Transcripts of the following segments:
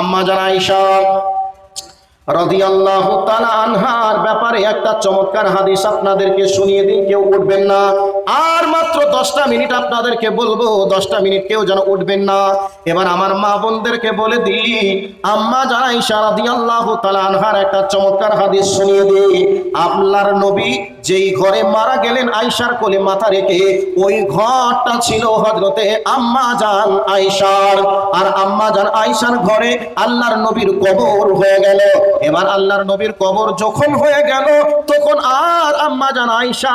আম্মা জানা আয়েশা রাদিয়াল্লাহু তাআলা আনহার ব্যাপারে একটা চমৎকার হাদিস আপনাদেরকে শুনিয়ে দিই, কেউ উঠবেন না। আর মাত্র দশটা মিনিট আপনাদেরকে বলব, দশটা মিনিট কেউ যেন উঠবেন না। এবার আমার মা বোনদেরকে বলে দিই, আম্মা যারা ইশা রাদিয়াল্লাহু তাআলা আনহার একটা চমৎকার হাদিস শুনিয়ে দিই। আল্লাহর নবী যেই ঘরে মারা গেলেন আয়েশার কোলে মাথা রেখে, ওই ঘরটা ছিল হযরতে আম্মা জান আয়েশার। আর আম্মা জান আয়েশার ঘরে আল্লাহর নবীর কবর হয়ে গেল। এবার আল্লাহর নবীর কবর যখন হয়ে গেল, তখন আর আম্মা জান আয়েশা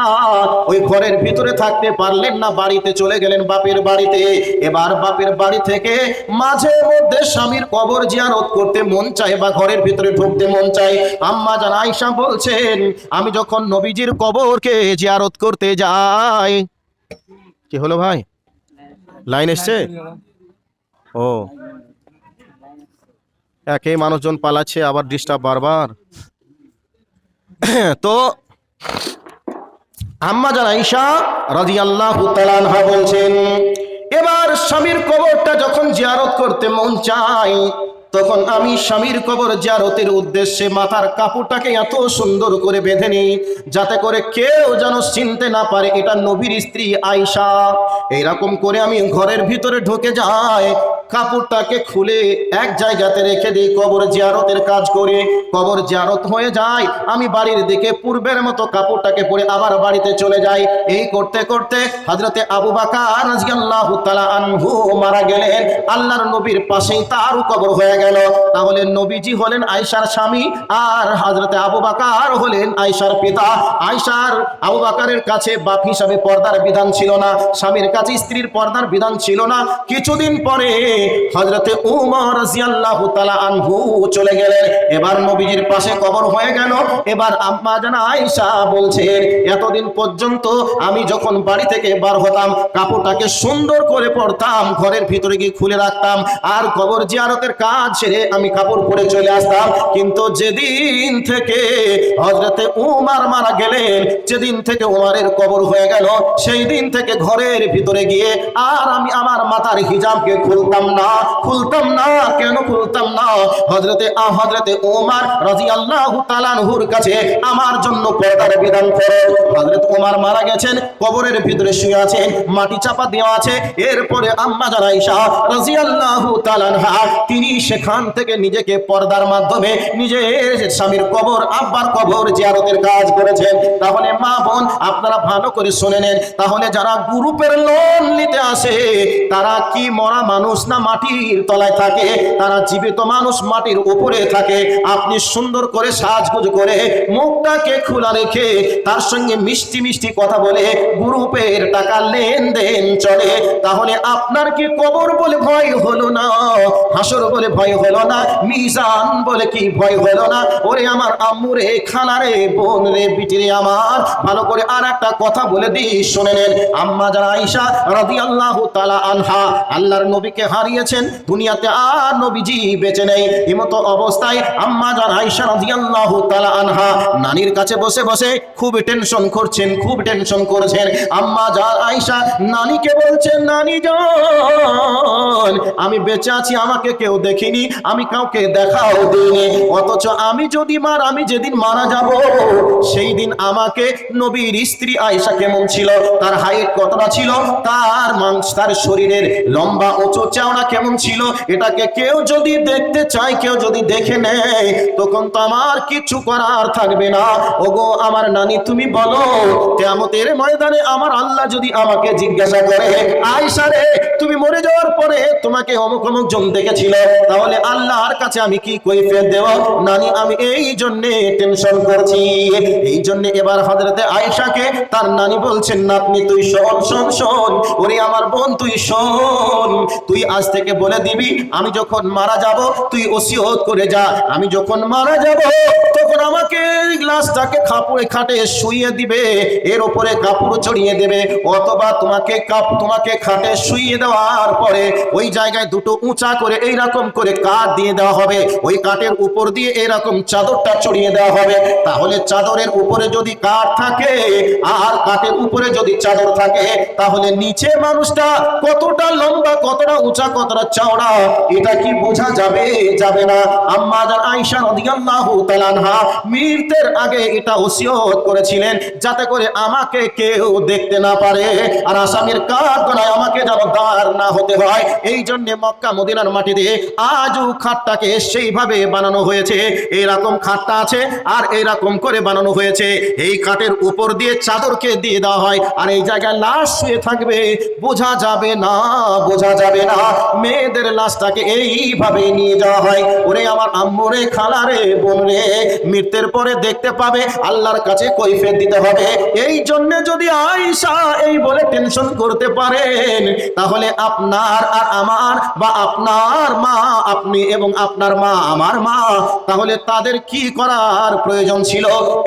ওই ঘরের ভিতরে থাকতে পারলেন না, বাড়িতে চলে গেলেন বাপের বাড়িতে। এবার বাপের বাড়ি থেকে মাঝে মধ্যে স্বামীর কবর জিয়ারত করতে মন চায় বা ঘরের ভিতরে ঢুকতে মন চায়। আম্মা জান আয়েশা বলছেন, আমি যখন নবীজির কবরকে জিয়ারত করতে যাই কি হলো ভাই? লাইন এসছে? ও। একে মানুষজন পালাচ্ছে, আবার ডিস্টার্ব বারবার। তো আম্মা জান রাদিয়াল্লাহু তাআলা আনহা বলছেন, এবার স্বামীর কবরটা যখন জিয়ারত করতে মন চায় তখন আমি স্বামীর কবর জিয়ারতের উদ্দেশ্যে মাথার কাপড়টাকে এত সুন্দর করে বেঁধে নিই, যাতে করে কেউ যেন চিনতে না পারে এটা নবীর স্ত্রী আয়সা এইরকম করে আমি ঘরের ভিতরে ঢুকে যাই, কাপড়টাকে খুলে এক জায়গাতে রেখে দিই, কবর জিয়ারতের কাজ করে, কবর জিয়ারত হয়ে যায়, আমি বাড়ির দিকে পূর্বের মতো কাপড়টাকে পরে আবার বাড়িতে চলে যাই। এই করতে করতে হজরতে আবু বাকার আনহু মারা গেলেন, আল্লাহর নবীর পাশেই তারও কবর হয়ে গেল। তাহলে নবীজি হলেন আয়েশার স্বামী আর হজরতে আবু বাকার হলেন আয়েশার পিতা। আয়েশার আবু বাকারের কাছে বাপ হিসাবে পর্দার বিধান ছিল না, স্বামীর কাছে স্ত্রীর পর্দার বিধান ছিল না। কিছুদিন পরে হজরতে উমর রাদিয়াল্লাহু তাআলা আনহু চলে গেলেন। এবার নবীজির পাশে কবর হয়ে গেল। এবার আম্মা জানা আয়েশা বলছেন, এতদিন পর্যন্ত আমি যখন বাড়ি থেকে বার হতাম, কাপড়টাকে সুন্দর করে পরতাম, ঘরের ভিতরে গিয়ে খুলে রাখতাম, আর কবর জিয়ারতের কাজ ছেড়ে আমি কাপড় পরে চলে আসতাম। কিন্তু যেদিন থেকে হজরতে উমার মারা গেলেন, যেদিন থেকে উমারের কবর হয়ে গেল, সেই দিন থেকে ঘরের ভিতরে গিয়ে আর আমি আমার মাথার হিজাবকে খুলতাম না। খুলতাম না, কেন খুলতাম না? হজরতে হজরতে ওমার রাদিয়াল্লাহু তাআলা আনহুর কাছে আমার জন্য পর্দার বিধান করো। হজরত ওমর মারা গেছেন, কবরের ভিতরে শুয়ে আছেন, মাটি চাপা দেওয়া আছে। এরপরে আম্মা জান আয়েশা রাদিয়াল্লাহু তাআলা আনহা, তিনি সেখান থেকে নিজেকে পর্দার মাধ্যমে নিজের স্বামীর কবর, আব্বার কবর জিয়ারতের কাজ করেছেন। তাহলে মা বোন, আপনারা ভালো করে শুনে নেন। তাহলে যারা গ্রুপের লোন নিতে আসে, তারা কি মরা মানুষ না মাটির তলায় থাকে? তারা জীবিত মানুষ মাটির উপরে থাকে। আপনি সুন্দর করে সাজগুজ করে মুখটাকে খোলা রেখে তার সঙ্গে মিষ্টি মিষ্টি কথা বলে গ্রুপের টাকা লেনদেন চলে। তাহলে আপনার কি কবর বলে ভয় হলো না? হাসর বলে ভয় হলো না? মিজান বলে কি ভয় হলো না? ওরে আমার আম্মুরে খালারে বোন রে বিটিরে আমার। ভালো করে আর একটা কথা বলে দিই, শুনে নেন। আম্মা যারা আইসা রাদিয়াল্লাহু তাআলা আনহা, আল্লাহর নবীকে হারিয়েছেন, দুনিয়াতে আর নবীজি বেঁচে নেই। এমতো অবস্থায় আম্মা যারা আইসা রাদিয়াল্লাহু তাআলা আনহা, নানির কাছে বসে বসে খুব টেনশন করছেন, খুব টেনশন করেছেন। আম্মা যা আইসা নানিকে বলছেন, নানি যান আমি বেঁচে আছি, আমাকে কেউ দেখিনি। আমি কাউকে দেখাও দিইনি। অথচ আমি যদি মার, আমি যেদিন মারা যাব, সেই দিন আমাকে নবীর স্ত্রী আয়েশা কেমন ছিল? তার হাইট কতটা ছিল? তার মাংস, তার শরীরের লম্বা উঁচু চাওড়া কেমন ছিল? এটাকে কেউ যদি দেখতে চায়, কেউ যদি দেখে নেয়, তখন তো আমার কিছু করার থাকবে না। ওগো, আমার নানি, তুমি বলো কেমতের ময়দানে আমার আল্লাহ যদি আমাকে জিজ্ঞাসা করে, আয়েশা রে, তুমি মরে যাওয়ার পরে তোমাকে অমুক অমুক জন দেখেছিল? তাহলে আল্লাহর কাছে আমি কি কৈফিয়ত দেব? নানি, আমি এই জন্যে টেনশন করছি। এই জন্য এবার হযরতে আয়েশাকে তার নানি বলছেন, নাতনি, তুই শোন শোন শোন। ওরে আমার বোন, তুই শোন। তুই আজ থেকে বলে দিবি, আমি যখন মারা যাব, তুই ওসিয়ত করে যা। আমি যখন মারা যাব তখন আমাকে গ্লাসটাকে খাপড়ে খাটে শুইয়ে দিবে, এর উপরে কাপড় চড়িয়ে দেবে। অথবা তোমাকে কাপ তোমাকে খাটে শুইয়ে দেওয়ার পরে ওই জায়গায় দুটো উঁচা করে এই রকম করে কাঠ দিয়ে দেওয়া হবে। ওই কাঠের উপর দিয়ে এরকম চাদরটা চড়িয়ে দেওয়া হবে। তাহলে চাদরের উপরে যদি কাঠ থাকে, আর কাঠের উপরে যদি চাদর থাকে, তাহলে নিচে মানুষটা কতটা লম্বা, কতটা উঁচা, কতটা চওড়া, এটা কি বোঝা যাবে? যাবে না। আম্মা আয়েশা রাদিয়াল্লাহু তাআলা আনহা মৃত্যুর আগে এটা ওসিয়ত করেছিলেন যাতে করে আমাকে কেউ দেখতে না পারে। আর আসামির কাঠ গলায় আমাকে যেন দাঁড় না হতে হয়। এই জন্য মক্কা মদিনার মাটিতে আজও খাটটাকে সেইভাবে বানানো হয়েছে। এইরকম খাটটা আছে আর এইরকম করে বানানো হয়েছে। এই খাটের উপর দিয়ে চাদরকে দিয়ে দেওয়া হয় আর এই জায়গায় লাশ শুয়ে থাকবে। বোঝা যাবে না, বোঝা যাবে না। মেয়েদের লাশটাকে এইভাবে নিয়ে যাওয়া হয়। ওরে আমার আম্মুরে খালারে বোন রে মৃত্যুর পরে দেখতে পাবে আল্লাহর কাছে কৈফের দিতে হবে। এই জন্য যদি আয়সা এই বলে টেনশন করতে পারেন, তাহলে আপনার আর আমার বা আপনার মা, আপনি এবং আপনার মা, আমার মা, তাহলে তাদের কি করার প্রয়োজন ছিল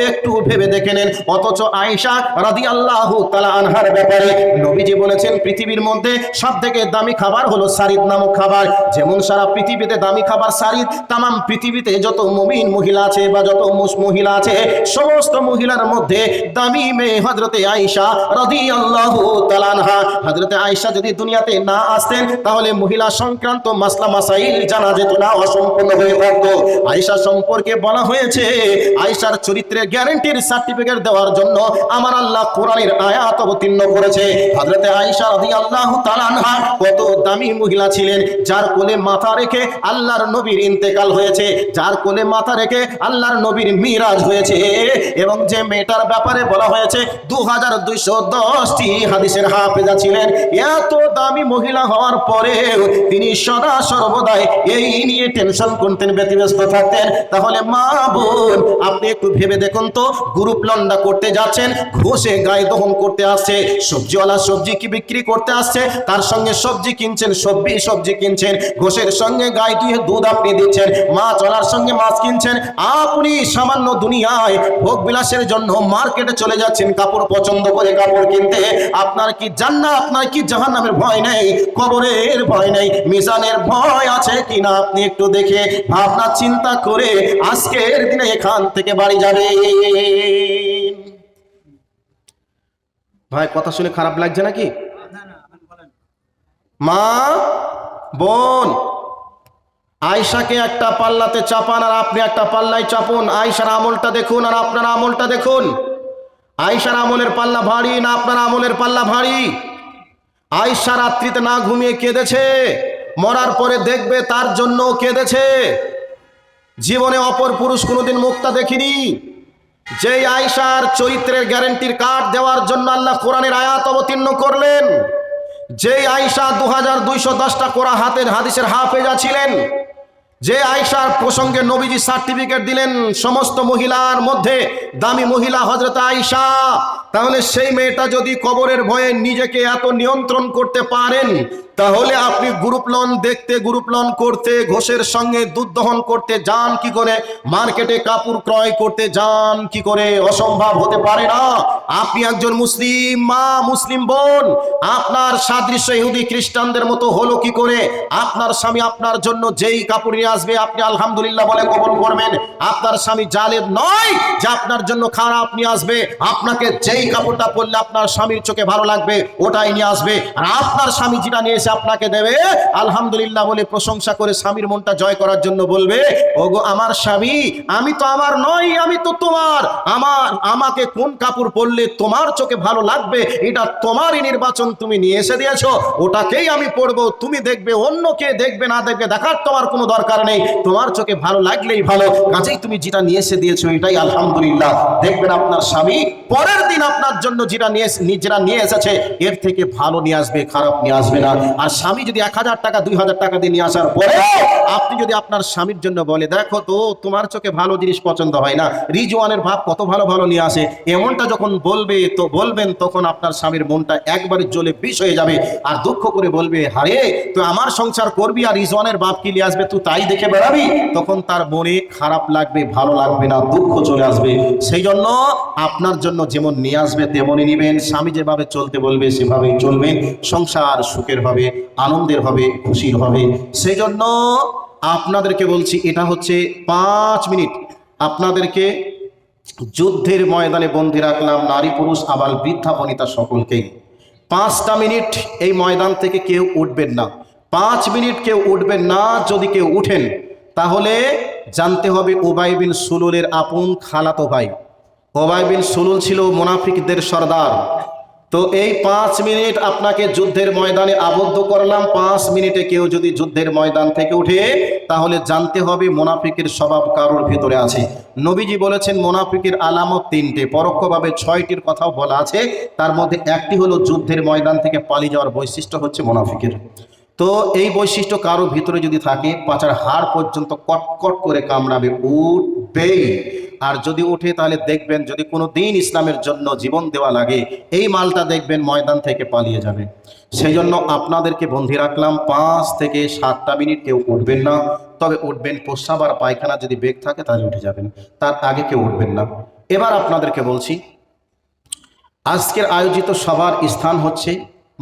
একটু ভেবে দেখে নেন। অথচ আয়েশা রাদি আল্লাহ আনহার ব্যাপারে নবীজি বলেছেন, পৃথিবীর মধ্যে সব থেকে দামি খাবার হলো সারিদ নামক খাবার। যেমন সারা পৃথিবীতে দামি খাবার সারিদ তাম পৃথিবীতে যত মুমিন মহিলা আছে বা যত মুস মহিলা আছে, সমস্ত মহিলার মধ্যে দামি মেয়ে হজরতে আয়েশা রাদি আল্লাহ তালানহা হজরতে আয়েশা যদি দুনিয়াতে না আসতেন, তাহলে মহিলা সংক্রান্ত মাসলা মাসাইল জানা যেত না অসম্পূর্ণ হয়ে থাকতো। আয়েশা সম্পর্কে বলা হয়েছে, আয়েশার চরিত্রের গ্যারান্টির সার্টিফিকেট দেওয়ার জন্য আমার আল্লাহ কোরআনের আয়াত অবতীর্ণ করেছে। হজরতে আয়েশা রাদিয়াল্লাহু তাআলা আনহা কত দামি মহিলা ছিলেন, যার কোলে মাথা রেখে আল্লাহর নবীর ইন্তেকাল হয়েছে, যার কোলে মাথা রেখে আল্লাহর নবীর মিরাজ হয়েছে এবং যে মেয়েটার ব্যাপারে বলা হয়েছে দু হাজার দুইশো দশটি হাদিসের হাফেজা ছিলেন। এত দামি মহিলা হওয়ার পরেও তিনি সদা সর্বদাই এই নিয়ে টেনশন করতেন, ব্যতিব্যস্ত থাকতেন। তাহলে মা বোন, আপনি একটু ভেবে দেখুন তো গ্রুপ লন্ডা করতে যাচ্ছেন, ঘষে গায়ে দহন করতে আসছে, সবজিওয়ালা সবজি কি বিক্রি করতে আসছে, তার সঙ্গে সবজি কিনছেন, সবজি সবজি কিনছেন, ঘোষের সঙ্গে গায়ে দিয়ে দুধ আপনি দিচ্ছেন মাছ ওলার সঙ্গে মাছ কিনছেন, আপনি সামান্য দুনিয়ায় ভোগ বিলাসের জন্য মার্কেটে চলে যাচ্ছেন কাপড় পছন্দ করে কাপড় কিনতে। আপনার কি জান্না আপনার কি জাহান নামের ভয় নেই? কবরের ভয় নেই? মিজানের ভয় আছে কিনা? আপনি একটু দেখে ভাবনা চিন্তা করে আজকের দিনে এখান থেকে বাড়ি যাবে ভাই কথা শুনে খারাপ লাগছে নাকি? মা বোন আয়সাকে একটা পাল্লাতে চাপান আর আপনি একটা পাল্লায় চাপুন। আয়সার আমলটা দেখুন আর আপনার আমলটা দেখুন। আয়সার আমলের পাল্লা ভারী না আপনার আমলের পাল্লা ভারী? আয়সা রাত্রিতে না ঘুমিয়ে কেঁদেছে, মরার পরে দেখবে তার জন্য কেঁদেছে। জীবনে অপর পুরুষ কোনোদিন মুক্তা দেখিনি। যেই আয়সার চরিত্রের গ্যারেন্টির কার্ড দেওয়ার জন্য আল্লাহ কোরআনের আয়াত অবতীর্ণ করলেন। যেই আয়সা দু হাজার দুইশো দশটা কোরআ হাতের হাদিসের হাফেজা ছিলেন, যে আয়সার প্রসঙ্গে নবীজি সার্টিফিকেট দিলেন সমস্ত মহিলার মধ্যে, দামি মহিলা হজরত আয়সা তাহলে সেই মেয়েটা যদি কবরের ভয়ে নিজেকে এত নিয়ন্ত্রণ করতে পারেন তাহলে আপনি গ্রুপ লোন দেখতে, গ্রুপ লোন করতে, ঘোষের সঙ্গে দুধ দহন করতে যান কি করে? মার্কেটে কাপড় ক্রয় করতে যান কি করে? অসম্ভব হতে পারে না। আপনি একজন মুসলিম, মা মুসলিম বোন, আপনার সাদৃশ্য ইহুদি খ্রিস্টানদের মতো হলো কি করে? আপনার স্বামী আপনার জন্য যেই কাপড় নিয়ে আসবে, আপনি আলহামদুলিল্লাহ বলে কবল করবেন। আপনার স্বামী জালেব নয় যে আপনার জন্য খারাপ নিয়ে আসবে। আপনাকে যেই কাপড়টা পরলে আপনার স্বামীর চোখে ভালো লাগবে, ওটাই নিয়ে আসবে। আর আপনার স্বামী যেটা নিয়ে এসে আপনাকে দেবে। আলহামদুলিল্লাহ বলে প্রশংসা করে স্বামীর মনটা জয় করার জন্য বলবে, ওগো আমার স্বামী, আমি তো আমার নই, আমি তো তোমার। আমার, আমাকে কোন কাপড় পরলে তোমার চোখে ভালো লাগবে? এটা তোমারই নির্বাচন তুমি নিয়ে এসে দিয়েছ। ওটাকেই আমি পরবো। তুমি দেখবে অন্য কে দেখবে, না দেখবে, দেখার তোমার কোনো দরকার নেই। তোমার চোখে ভালো লাগলেই ভালো। কাজেই তুমি যেটা নিয়ে এসে দিয়েছ, এটাই আলহামদুলিল্লাহ। দেখবেন আপনার স্বামী পরের দিন আপনার জন্য যেটা নিয়ে যেটা নিয়ে এসেছে, এর থেকে ভালো নিয়ে আসবে, খারাপ নিয়ে আসবে না। আর স্বামী যদি এক হাজার টাকা দুই হাজার টাকা দিয়ে নিয়ে আসার পরে আপনি যদি আপনার স্বামীর জন্য বলে দেখো তো তোমার চোখে ভালো জিনিস পছন্দ হয় না রিজওয়ানের ভাব কত ভালো ভালো নিয়ে আসে এমনটা যখন বলবে তো বলবেন তখন আপনার স্বামীর মনটা একবারে জ্বলে বিষ হয়ে যাবে আর দুঃখ করে বলবে হারে তো আমার সংসার করবি আর রিজওয়ানের বাপ কি নিয়ে আসবে তুই তাই দেখে বেড়াবি? তখন তার মনে খারাপ লাগবে ভালো লাগবে না দুঃখ চলে আসবে। সেই জন্য আপনার জন্য যেমন নিয়ে আসবে তেমনই নিবেন। স্বামী যেভাবে চলতে বলবে সেভাবেই চলবেন। সংসার সুখের হবে। আনন্দের হবে, খুশির হবে। সেই জন্য আপনাদেরকে বলছি, এটা হচ্ছে পাঁচ মিনিট। আপনাদেরকে যুদ্ধের ময়দানে বন্দি রাখলাম, নারী পুরুষ আবার বৃদ্ধা, বনিতা সকলকেই। পাঁচটা মিনিট এই ময়দান থেকে কেউ উঠবেন না। পাঁচ মিনিট কেউ উঠবেন না, যদি কেউ উঠেন, তাহলে জানতে হবে ওবাই বিন সুলুলের আপন খালাতো ভাই। ওবাই বিন সুলুল ছিল মোনাফিকদের সর্দার। তো এই পাঁচ মিনিট আপনাকে যুদ্ধের ময়দানে আবদ্ধ করলাম। পাঁচ মিনিটে কেউ যদি যুদ্ধের ময়দান থেকে উঠে, তাহলে জানতে হবে মোনাফিকের স্বভাব কারোর ভিতরে আছে। নবীজি বলেছেন, মোনাফিকের আলামত তিনটে। পরোক্ষভাবে ছয়টির কথাও বলা আছে। তার মধ্যে একটি হলো যুদ্ধের ময়দান থেকে পালিয়ে যাওয়ার বৈশিষ্ট্য হচ্ছে মোনাফিকের। তো এই বৈশিষ্ট্য কারোর ভিতরে যদি থাকে, পাচার হাড় পর্যন্ত কটকট করে কামড়াবে, উঠবেই। আর যদি ওঠে, তাহলে দেখবেন যদি কোনো দিন ইসলামের জন্য জীবন দেওয়া লাগে, এই মালটা দেখবেন ময়দান থেকে পালিয়ে যাবে। সেই জন্য আপনাদেরকে বন্ধি রাখলাম, পাঁচ থেকে সাতটা মিনিট কেউ উঠবেন না। তবে উঠবেন প্রস্রাব আর পায়খানা যদি বেগ থাকে, তাহলে উঠে যাবেন। তার আগে কেউ উঠবেন না। এবার আপনাদেরকে বলছি, আজকের আয়োজিত সবার স্থান হচ্ছে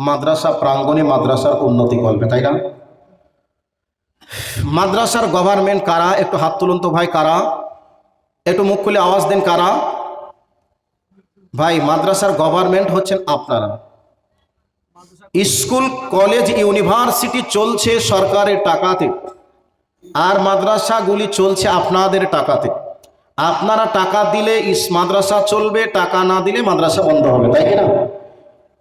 মাদ্রাসা প্রাঙ্গণে মাদ্রাসার উন্নতি করবে তাই না? মাদ্রাসার গভর্নমেন্ট কারা? একটু হাত তুলন্ত ভাই, কারা? একটু মুখ খুলে আওয়াজ দেন কারা? ভাই, মাদ্রাসার গভর্নমেন্ট হচ্ছেন আপনারা। স্কুল কলেজ ইউনিভার্সিটি চলছে সরকারের টাকাতে। আর মাদ্রাসাগুলি চলছে আপনাদের টাকাতে। আপনারা টাকা দিলে মাদ্রাসা চলবে, টাকা না দিলে মাদ্রাসা বন্ধ হবে, তাই কি না?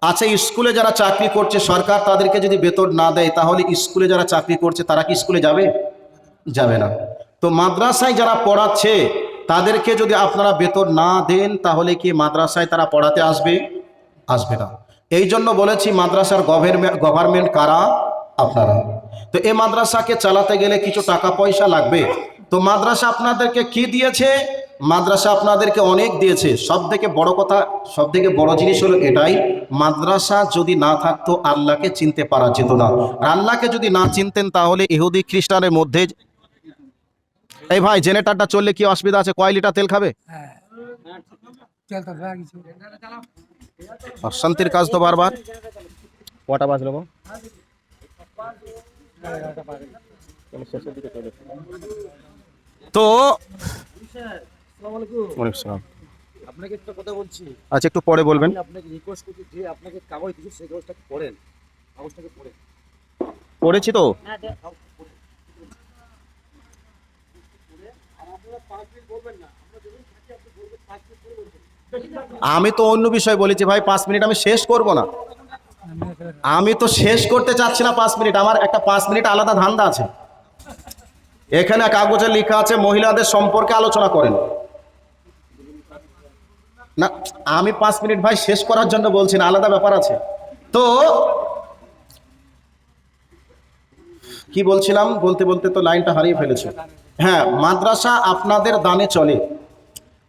আচ্ছা স্কুলে যারা চাকরি করছে, সরকার তাদেরকে যদি বেতন না দেয়, তাহলে স্কুলে যারা চাকরি করছে, তারা কি স্কুলে যাবে? যাবে না। তো মাদ্রাসায় যারা পড়াচ্ছে তাদেরকে যদি আপনারা বেতন না দেন, তাহলে কি মাদ্রাসায় তারা পড়াতে আসবে? আসবে না। এই জন্য বলেছি, মাদ্রাসার গভর্নমেন্ট গভর্নমেন্ট কারা? আপনারা। তো এই মাদ্রাসাকে চালাতে গেলে কিছু টাকা পয়সা লাগবে। তো মাদ্রাসা আপনাদেরকে কি দিয়েছে? মাদ্রাসা আপনাদেরকে অনেক দিয়েছে। সব থেকে বড় কথা সব থেকে বড় জিনিস হলো এটাই, মাদ্রাসা যদি না থাকতো, আল্লাহকে চিনতে পারা যেত না। আল্লাহকে যদি না চিনতেন, তাহলে ইহুদি খ্রিস্টানের মধ্যে এই ভাই, জেনারেটারটা চললে কি অসুবিধা আছে? কয় লিটার তেল খাবে? অশান্তির কাজ তো বারবার। কটা বাজলো গো? তো। আপনাকে কথা বলছি আচ্ছা একটু পরে বলবেন। রিকোয়েস্ট যে আপনাকে কাগজ সেই কাগজটাকে পড়েন কাগজটাকে পড়েন পড়েছি তো আমি তো অন্য বিষয় বলেছি, ভাই, পাঁচ মিনিট আমি শেষ করব না। আমি তো শেষ করতে চাচ্ছি না পাঁচ মিনিট, আমার একটা পাঁচ মিনিট আলাদা ধান্দা আছে। এখানে কাগজে লেখা আছে, মহিলাদের সম্পর্কে আলোচনা করেন। না, আমি পাঁচ মিনিট, ভাই, শেষ করার জন্য বলছি না, আলাদা ব্যাপার আছে। তো, কি বলছিলাম? বলতে বলতে তো লাইনটা হারিয়ে ফেলেছে। হ্যাঁ মাদ্রাসা আপনাদের দানে চলে।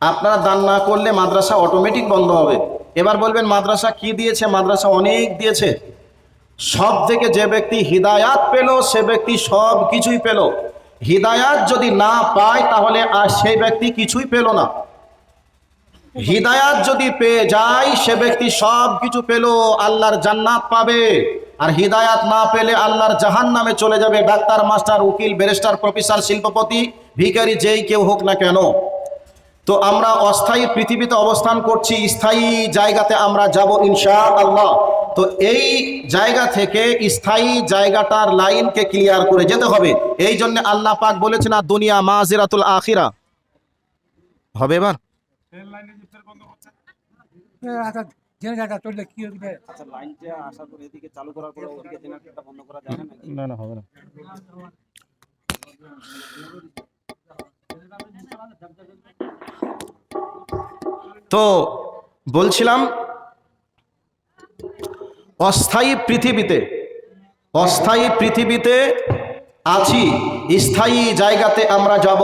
আপনারা দান না করলে মাদ্রাসা অটোমেটিক বন্ধ হবে। এবার বলবেন, মাদ্রাসা কি দিয়েছে? মাদ্রাসা অনেক দিয়েছে। সব থেকে যে ব্যক্তি হিদায়াত পেল, সে ব্যক্তি সব কিছুই পেল। হিদায়াত যদি না পায়, তাহলে আর সেই ব্যক্তি কিছুই পেল না। হিদায়াত যদি পেয়ে যায়, সে ব্যক্তি সব কিছু পেল, আল্লাহর জান্নাত পাবে। আর হিদায়াত না পেলে আল্লাহর জাহান নামে চলে যাবে ডাক্তার মাস্টার উকিল ব্যারিস্টার প্রফেসর শিল্পপতি ভিকারি যেই কেউ হোক না কেন। তো আমরা অস্থায়ী পৃথিবীতে অবস্থান করছি স্থায়ী জায়গাতে আমরা যাব ইনশা আল্লাহ তো এই জায়গা থেকে স্থায়ী জায়গাটার লাইনকে ক্লিয়ার করে যেতে হবে। এই জন্য আল্লাহ পাক বলেছেন আর দুনিয়া মাজিরাতুল আখিরা। হবে এবার? আচ্ছা। জেনারেটারটা চললে কি হবে আচ্ছা লাইনটা আসার পর এদিকে চালু করার পরে ওদিকে জেনারেটরটা বন্ধ করা যাবে না না না হবে না। তো বলছিলাম অস্থায়ী পৃথিবীতে অস্থায়ী পৃথিবীতে আছি স্থায়ী জায়গাতে আমরা যাব।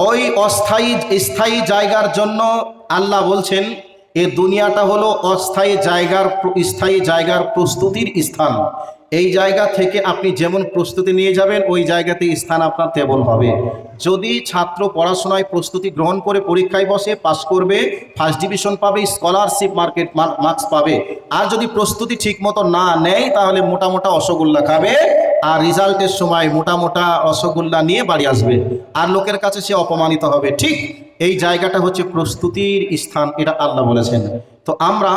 ওই অস্থায়ী স্থায়ী জায়গার জন্য আল্লাহ বলছেন এ দুনিয়াটা হলো অস্থায়ী জায়গার স্থায়ী জায়গার প্রস্তুতির স্থান। এই জায়গা থেকে আপনি যেমন প্রস্তুতি নিয়ে যাবেন, ওই জায়গাতে স্থান আপনার তেমন হবে। যদি ছাত্র পড়াশোনায় প্রস্তুতি গ্রহণ করে পরীক্ষায় বসে পাশ করবে ফার্স্ট ডিভিশন পাবে স্কলারশিপ মার্কেট মার্কস পাবে। আর যদি প্রস্তুতি ঠিকমতো না নেয়, তাহলে মোটা মোটা রসগোল্লা খাবে আর রেজাল্টের সময় মোটা মোটা রসগোল্লা নিয়ে বাড়ি আসবে। আর লোকের কাছে সে অপমানিত হবে। ঠিক এই জায়গাটা হচ্ছে প্রস্তুতির স্থান, এটা আল্লাহ বলেছেন। তো আমরা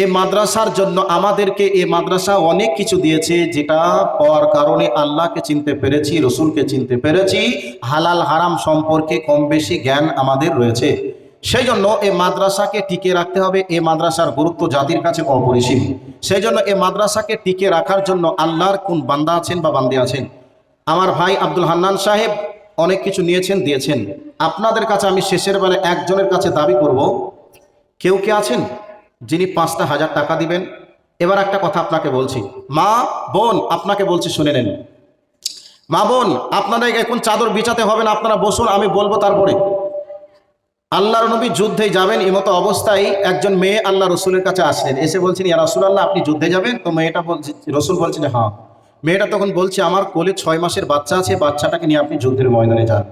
এই মাদ্রাসার জন্য আমাদেরকে এই মাদ্রাসা অনেক কিছু দিয়েছে, যেটা পাওয়ার কারণে আল্লাহকে চিনতে পেরেছি, রসুলকে চিনতে পেরেছি। হালাল হারাম সম্পর্কে কম বেশি জ্ঞান আমাদের রয়েছে। সেই জন্য এই মাদ্রাসাকে টিকে রাখতে হবে। এই মাদ্রাসার গুরুত্ব জাতির কাছে অপরিসীম। সেই জন্য এই মাদ্রাসাকে টিকে রাখার জন্য আল্লাহর কোন বান্দা আছেন বা বান্দে আছেন? আমার ভাই আব্দুল হান্নান সাহেব অনেক কিছু নিয়েছেন, দিয়েছেন। আপনাদের কাছে আমি শেষের বেলা একজনের কাছে দাবি করব। কেউ কে আছেন? যিনি পাঁচটা হাজার টাকা দিবেন। এবার একটা কথা আপনাকে বলছি। মা, বোন, আপনাকে বলছি শুনে নেন। মা, বোন আপনাদের এখন চাদর বিছাতে হবে না আপনারা বসুন, আমি বলব তারপরে। আল্লাহর নবী যুদ্ধে যাবেন, এমতো অবস্থায় একজন মেয়ে আল্লাহ রসুলের কাছে আসলেন। এসে বলছেন, ইয়া রসুল আল্লাহ আপনি যুদ্ধে যাবেন? তো মেয়েটা বলছে, রসুল বলছেন হ্যাঁ। মেয়েটা তখন বলছে, আমার কোলে ছয় মাসের বাচ্চা আছে, বাচ্চাটাকে নিয়ে আপনি যুদ্ধের ময়দানে যান।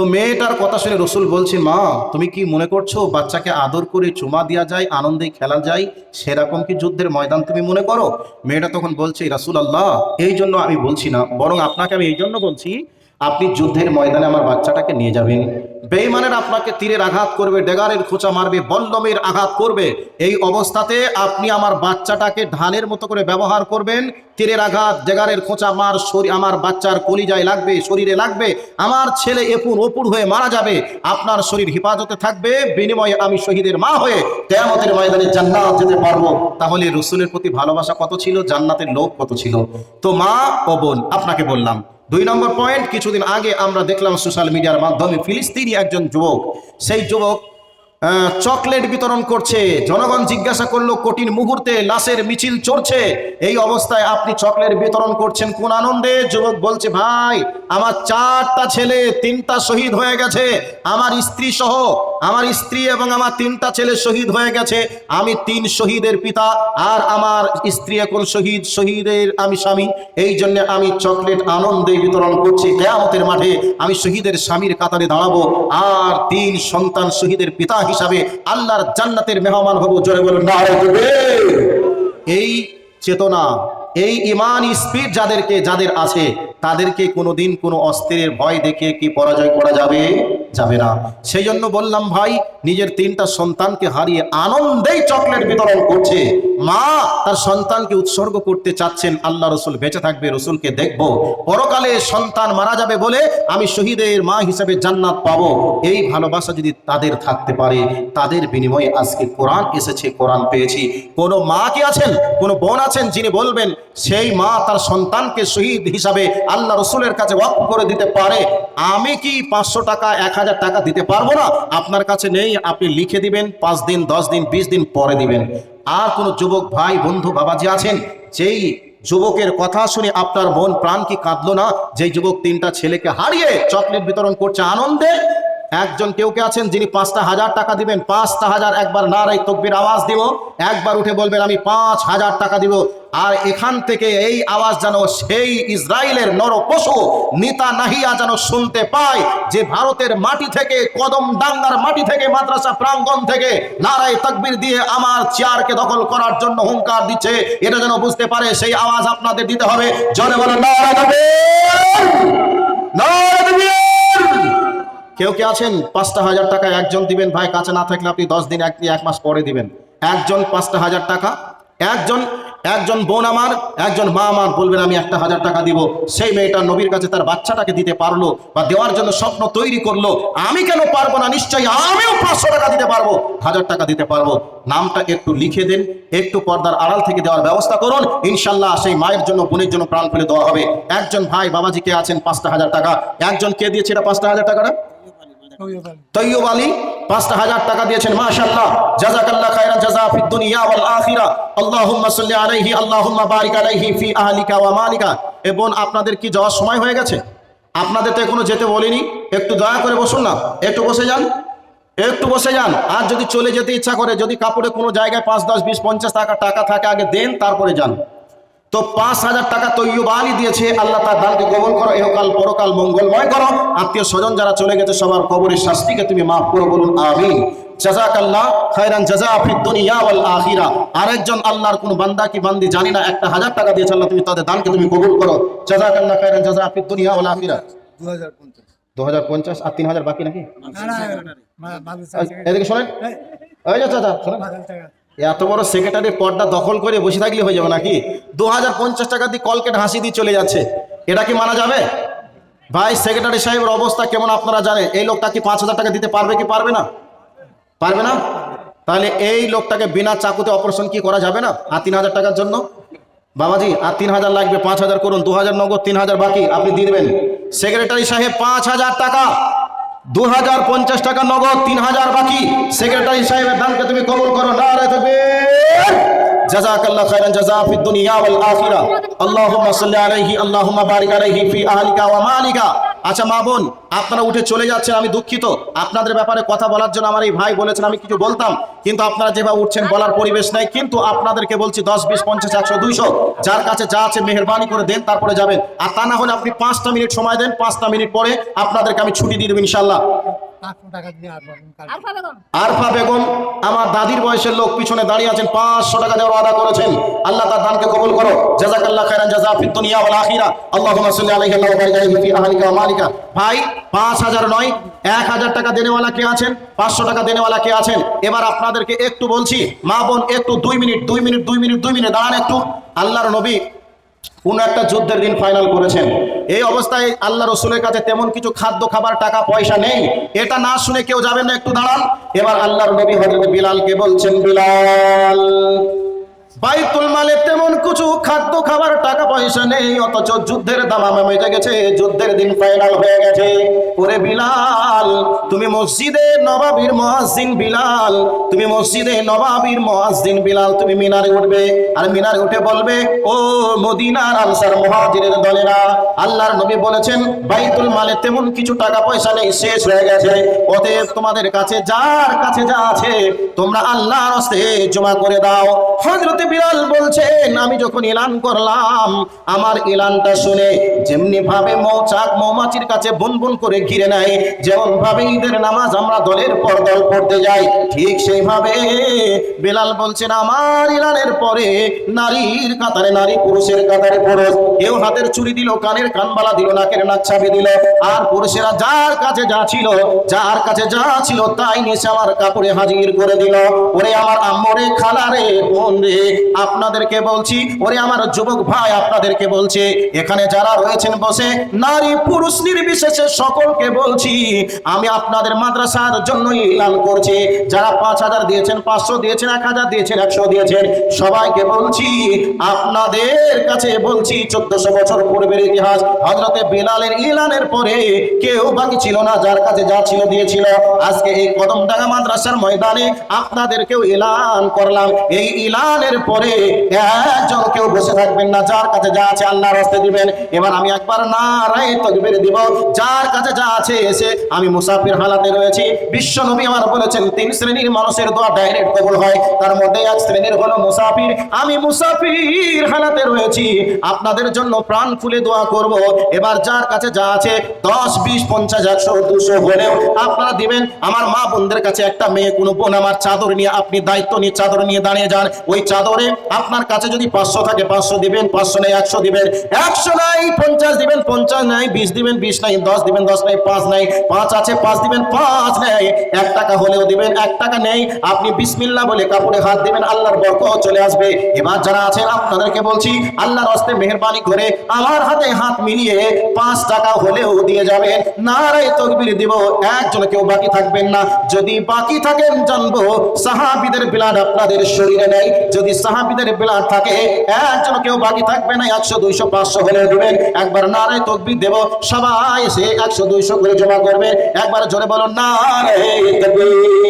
তো মেয়েটার কথা শুনে রসুল বলছে মা, তুমি কি মনে করছ বাচ্চাকে আদর করে চুমা দেওয়া যায়, আনন্দে খেলা যায়? সেরকম কি যুদ্ধের ময়দান তুমি মনে করো? মেয়েটা তখন বলছে রাসুল আল্লাহ এই জন্য আমি বলছি না, বরং আপনাকে আমি এই জন্য বলছি আপনি যুদ্ধের ময়দানে আমার বাচ্চাটাকে নিয়ে যাবেন। বেইমানের আপনাকে তীরের আঘাত করবে, ডেগারের খোঁচা মারবে, বল্লমের আঘাত করবে। এই অবস্থাতে আপনি আমার বাচ্চাটাকে ঢালের মতো করে ব্যবহার করবেন। তীরের আঘাত, ডেগারের খোঁচা মার শরীর আমার বাচ্চার কলিজায় লাগবে, শরীরে লাগবে। আমার ছেলে এপুর ওপুর হয়ে মারা যাবে। আপনার শরীর হেফাজতে থাকবে। বিনিময়ে আমি শহীদের মা হয়ে তেয়ামতের ময়দানে জান্নাত যেতে পারব। তাহলে রসুলের প্রতি ভালোবাসা কত ছিল? জান্নাতের লোক কত ছিল? তো মা ও বোন, আপনাকে বললাম দুই নম্বর পয়েন্ট, কিছুদিন আগে আমরা দেখলাম সোশ্যাল মিডিয়ার মাধ্যমে ফিলিস্তিনি একজন যুবক, সেই যুবক চকলেট বিতরণ করছে। জনগণ জিজ্ঞাসা করল, কঠিন মুহূর্তে লাশের মিছিল চড়ছে। এই অবস্থায় আপনি চকলেট বিতরণ করছেন কোন আনন্দে? যুবক বলছে, ভাই, আমার চারটা ছেলে, তিনটা শহীদ হয়ে গেছে। আমার স্ত্রী সহ, আমার স্ত্রী এবং আমার তিনটা ছেলে শহীদ হয়ে গেছে। আমি তিন শহীদের পিতা আর আমার স্ত্রী এখন শহীদ, শহীদের আমি স্বামী। এই জন্য আমি চকলেট আনন্দে বিতরণ করছি। কেয়ামতের মাঠে আমি শহীদের স্বামীর কাতারে দাঁড়াবো। আর তিন সন্তান শহীদের পিতা হিসাবে আল্লাহর জান্নাতের মেহমান হব, জোরে বলুন। এই চেতনা, এই ইমান স্পিড যাদেরকে, যাদের আছে, তাদেরকে কোনোদিন কোনো অস্ত্রের ভয় দেখে কি পরাজয় করা যাবে যাবে না। সেই জন্য বললাম, ভাই, নিজের তিনটা সন্তানকে হারিয়ে আনন্দেই চকলেট বিতরণ করছে। মা, তার সন্তানকে উৎসর্গ করতে চাচ্ছেন। আল্লাহ রসুল বেঁচে থাকবে, রসুলকে দেখব। পরকালে সন্তান মারা যাবে বলে আমি শহীদের মা হিসেবে জান্নাত পাবো। এই ভালোবাসা যদি তাদের থাকতে পারে, তাদের বিনিময়ে আজকে কোরআন এসেছে, কোরআন পেয়েছি। কোনো মা কি আছেন? কোনো বোন আছেন যিনি বলবেন, সেই মা তার সন্তানকে শহীদ হিসাবে আল্লাহ রসুলের কাছে ওয়াক করে দিতে পারে। আমি কি পাঁচশো টাকা, এক হাজার টাকা দিতে পারব না। আপনার কাছে নেই, আপনি লিখে দিবেন, পাঁচ দিন, দশ দিন, বিশ দিন পরে দিবেন। আর কোনো যুবক, ভাই, বন্ধু, বাবাজি আছেন? যেই যুবকের কথা শুনে আপনার মন প্রাণ কি কাঁদলো না? যেই যুবক তিনটা ছেলেকে হারিয়ে চকলেট বিতরণ করছে আনন্দে একজন কেউ কে আছেন যিনি পাঁচটা হাজার টাকা দিবেন, পাঁচটা হাজার একবার নারাই তকবির আওয়াজ দিব, একবার উঠে বলবেন, আমি পাঁচ হাজার টাকা দিব আর এখান থেকে এই আওয়াজ যেন সেই ইসরায়েলের নর পশু নিতা নাহিয়া যেন শুনতে পায়, যে ভারতের মাটি থেকে, কদম ডাঙ্গার মাটি থেকে, মাদ্রাসা প্রাঙ্গণ থেকে নারাই তকবির দিয়ে আমার চেয়ারকে দখল করার জন্য হুঙ্কার দিচ্ছে, এটা যেন বুঝতে পারে, সেই আওয়াজ আপনাদের দিতে হবে জনে বলেন নারায়! নারায়! কেউ কে আছেন? পাঁচটা হাজার টাকা একজন দিবেন। ভাই, কাছে না থাকলে আপনি দশ দিন, এক এক মাস পরে দিবেন। একজন পাঁচটা হাজার টাকা, একজন একজন বোন আমার, একজন মা আমার বলবেন, আমি একটা হাজার টাকা দিব। সেই মেয়েটা নবীর কাছে তার বাচ্চাটাকে দিতে পারল বা দেওয়ার জন্য স্বপ্ন তৈরি করল। আমি কেন পারব না? নিশ্চয়ই আমিও পাঁচশো টাকা দিতে পারব। হাজার টাকা দিতে পারব। নামটা একটু লিখে দেন, একটু পর্দার আড়াল থেকে দেওয়ার ব্যবস্থা করুন। ইনশাল্লাহ সেই মায়ের জন্য, বোনের জন্য প্রাণ ফেলে দেওয়া হবে। একজন ভাই, বাবাজি কে আছেন? পাঁচটা হাজার টাকা। একজন কে দিয়েছে এটা পাঁচটা হাজার টাকাটা? তৈয়ব আলী পাঁচটা হাজার টাকা দিয়েছেন, মাশাআল্লাহ। জাযাকাল্লাহ খায়রান জাযা ফিদ দুনিয়া ওয়াল আখিরা। আল্লাহুম্মা সাল্লি আলাইহি, আল্লাহুম্মা বারিক আলাইহি ফি আহলিকা ওয়া মালিকা। এ আপনাদের কি যাওয়ার সময় হয়ে গেছে? আপনাদের তো এখনও যেতে বলিনি। একটু দয়া করে বসুন না। একটু বসে যান। একটু বসে যান। আর যদি চলে যেতে ইচ্ছা করে, যদি কাপড়ে কোনো জায়গায় পাঁচ, দশ, বিশ, পঞ্চাশ টাকা টাকা থাকে, আগে দেন, তারপরে যান। তো পাঁচ হাজার টাকা তৈয়ব আলী দিয়েছে আল্লাহ তার দানকে কবল করো এহকাল পরকাল মঙ্গলময় করো আত্মীয় স্বজন যারা চলে গেছে সবার কবরের শাস্তিকে তুমি মাফ করো বলুন আমিন জাজাকাল্লাহ খায়রান জাজা ফিদ দুনিয়া ওয়াল আখিরা আরেকজন আল্লাহর কোন বান্দা কি বান্দি জানি না একটা হাজার টাকা দিয়েছে আল্লাহ তুমি তাদের দানকে তুমি কবুল করো জাজাকাল্লাহ খায়রান জাজা ফিদ দুনিয়া ওয়াল আখিরা দু হাজার পঞ্চাশ দু হাজার পঞ্চাশ আর তিন হাজার বাকি নাকি এদিকে শোনেন চাচা শোনেন এত বড় সেক্রেটারি পদটা দখল করে বসে থাকলে হয়ে যাবে নাকি? দু হাজার পঞ্চাশ টাকা দিয়ে কলকেট হাসি দিয়ে চলে যাচ্ছে। এটা কি মানা যাবে? ভাই সেক্রেটারি সাহেবের অবস্থা কেমন আপনারা জানেন? এই লোকটা কি পাঁচ হাজার টাকা দিতে পারবে কি পারবে না? পারবে না? তাহলে এই লোকটাকে বিনা চাকুতে অপারেশন কি করা যাবে না? আর তিন হাজার টাকার জন্য? বাবাজি, আর তিন হাজার লাগবে, পাঁচ হাজার করুন। দু হাজার নগদ, তিন হাজার বাকি, আপনি দেবেন। সেক্রেটারি সাহেব, পাঁচ হাজার টাকা। দু হাজার পঞ্চাশ টাকা নগদ, তিন হাজার বাকি। সেক্রেটারি সাহেবের দানকে তুমি কবুল করো না রে তবে জাজাকাল্লাহ الله خيرا جزاء في الدنيا والآخرة اللهم صل عليه اللهم بارك عليه في أهلك ومالك আচ্ছা মা বোন, আপনারা উঠে চলে যাচ্ছেন, আমি দুঃখিত। আপনাদের ব্যাপারে কথা বলার জন্য আমার এই ভাই বলেছেন, আমি কিছু বলতাম। কিন্তু আপনারা যেভাবে উঠছেন বলার পরিবেশ নাই কিন্তু আপনাদেরকে বলছি দশ বিশ পঞ্চাশ একশো দুইশো যার কাছে যা আছে মেহরবানি করে দেন তারপরে যাবেন। আর তা না হলে আপনি পাঁচটা মিনিট সময় দেন পাঁচটা মিনিট পরে আপনাদেরকে আমি ছুটি দিয়ে দেবো ইনশাল্লাহ আরফা বেগম। আমার দাদির বয়সের লোক পিছনে দাঁড়িয়ে আছেন পাঁচশো টাকা দেওয়ার আদা করেছেন। আল্লাহ তার দানকে কবুল করো। জাজাকাল্লাহ খাইরান জাযা ফিদ দুনিয়া ওয়াল আখিরা। আল্লাহুম্মা সাল্লি আলাইহি ওয়া বারিক আলাইহি ফি আহলিকা ওয়া মালিকা। ভাই পাঁচ হাজার নয় এক হাজার টাকা দেনেওয়ালা কে আছেন? পাঁচশো টাকা দেনেওয়ালা কে আছেন? এবার আপনাদেরকে একটু বলছি, মা বোন, একটু দুই মিনিট দুই মিনিট দুই মিনিট দুই মিনিট, দাঁড়ান একটু। আল্লাহর নবী কোন একটা যুদ্ধের দিন ফাইনাল করেছেন। এই অবস্থায় আল্লাহ রসুলের কাছে তেমন কিছু খাদ্য, খাবার, টাকা, পয়সা নেই। এটা না শুনে কেউ যাবেন না, একটু দাঁড়ান। এবার আল্লাহর নবী হজরত বিলালকে বলছেন, বিলাল বাইতুল মালে তেমন কিছু খাদ্য, খাবার, টাকা পয়সা নেই, অথচ যুদ্ধের দামামা মেটে গেছে, যুদ্ধের দিন ফাইনাল হয়ে গেছে। ওরে বিলাল, তুমি মসজিদে নবাবীর মহাজিন বিলাল, তুমি মসজিদে নবাবীর মহাজিন বিলাল, তুমি মিনারে উঠবে, আর মিনারে উঠে বলবে, ও মদিনার আনসার মহাজিরের দলেরা, আল্লাহর নবী বলেছেন, বাইতুল মালে তেমন কিছু টাকা পয়সা নেই, শেষ হয়ে গেছে। অতএব তোমাদের কাছে, যার কাছে যা আছে, তোমরা আল্লাহর হস্তে জমা করে দাও। হযরতে বিলাল বলছেন, আমি যখন এলান করলাম, আমার এলানটা শুনে যেমনি ভাবে মৌচাক মৌমাছির কাছে বুন বুন করে ঘিরে নেয় যেমন ভাবে ঈদের নামাজ আমরা দলের পর দল পড়তে যাই, ঠিক সেইভাবে বেলাল বলছেন, আমার এলানের পরে নারীর কাতারে নারী পুরুষের কাতারে পুরুষ, কেউ হাতের চুরি দিল, কানের কানবালা দিল, নাকের নাক ছাপে দিল, আর পুরুষেরা যার কাছে যা ছিল, যার কাছে যা ছিল তাই নিয়ে আমার কাপড়ে হাজির করে দিল। ওরে আমার আম্মরে, খালারে বোন রে আপনাদেরকে বলছি, ওরে আমার যুবক ভাই আপনাদেরকে বলছে, এখানে যারা রয়েছেন বসে, নারী পুরুষ নির্বিশেষে সকলকে বলছি, আমি আপনাদের মাদ্রাসার জন্য এলান করছি, যারা পাঁচ হাজার দিয়েছেন, পাঁচশো দিয়েছেন, এক হাজার দিয়েছেন, একশো দিয়েছেন, সবাইকে বলছি, আপনাদের কাছে বলছি, চোদ্দশো বছর পূর্বের ইতিহাস হজরতে বিলালের ইলানের পরে কেউ বাকি ছিল না, যার কাছে যা ছিল দিয়েছিল। আজকে এই কদমডাঙ্গা মাদ্রাসার ময়দানে আপনাদেরকেও এলান করলাম। এই ইলানের পরে একজন কেউ বসে থাকবেন না, যার কাছে যা আছে আল্লাহর হস্তে দিবেন। এবার আমি একবার নারায় তকবীর দিব, যার কাছে যা আছে এসে আমি মুসাফির হালাতে রয়েছি। বিশ্ব নবী আমার বলেছেন, তিন শ্রেণির মানুষের দোয়া ডাইরেক্ট কবুল হয়, তার মধ্যে এক শ্রেণির হলো মুসাফির। আমি মুসাফির হালাতে রয়েছি, আপনাদের জন্য প্রাণ খুলে দোয়া করব। এবার যার কাছে যা আছে, দশ, বিশ, পঞ্চাশ, একশো, দুশো হলেও আপনারা দিবেন। আমার মা বোনদের কাছে একটা মেয়ে, কোনো বোন আমার চাদর নিয়ে, আপনি দায়িত্ব নিয়ে চাদর নিয়ে দাঁড়িয়ে যান। ওই চাদরে আপনার কাছে যদি পাঁচশো থাকে, পাঁচশো দিবেন, পাঁচশো নেই, একশো দিবেন। একশো নাই, পঞ্চাশ দিবেন, পঞ্চাশ নাই, বিশ দিবেন, বিশ নাই, দশ দিবেন, দশ নাই, পাঁচ নাই, পাঁচ আছে, পাঁচ দিবেন, পাঁচ নেই। এক টাকা হলেও দিবেন, এক টাকা নেই। আপনি বিসমিল্লা বলে কাপড়ে হাত দিবেন, আল্লাহর বরকত চলে আসবে। এবার যারা আছেন, আপনাদেরকে বলছি, আল্লাহর হস্তে মেহরবানি করে আমার হাতে হাত মিলিয়ে পাঁচ টাকা হলেও দিয়ে যাবেন। নারায় তকবির দিব, একজন কেউ বাকি থাকবেন না। যদি বাকি থাকেন, জানব, সাহাবিদের ব্লাড আপনাদের শরীরে নেই। যদি সাহাবিদের ব্লাড থাকে। একজন কেউ বাকি থাকবে না, একশো, দুইশো, পাঁচশো হলে দেবেন একবার নারে তকবির দেব, সবাই এসে একশো, দুইশো করে জমা করবে। একবার জোরে বলো না তকবির।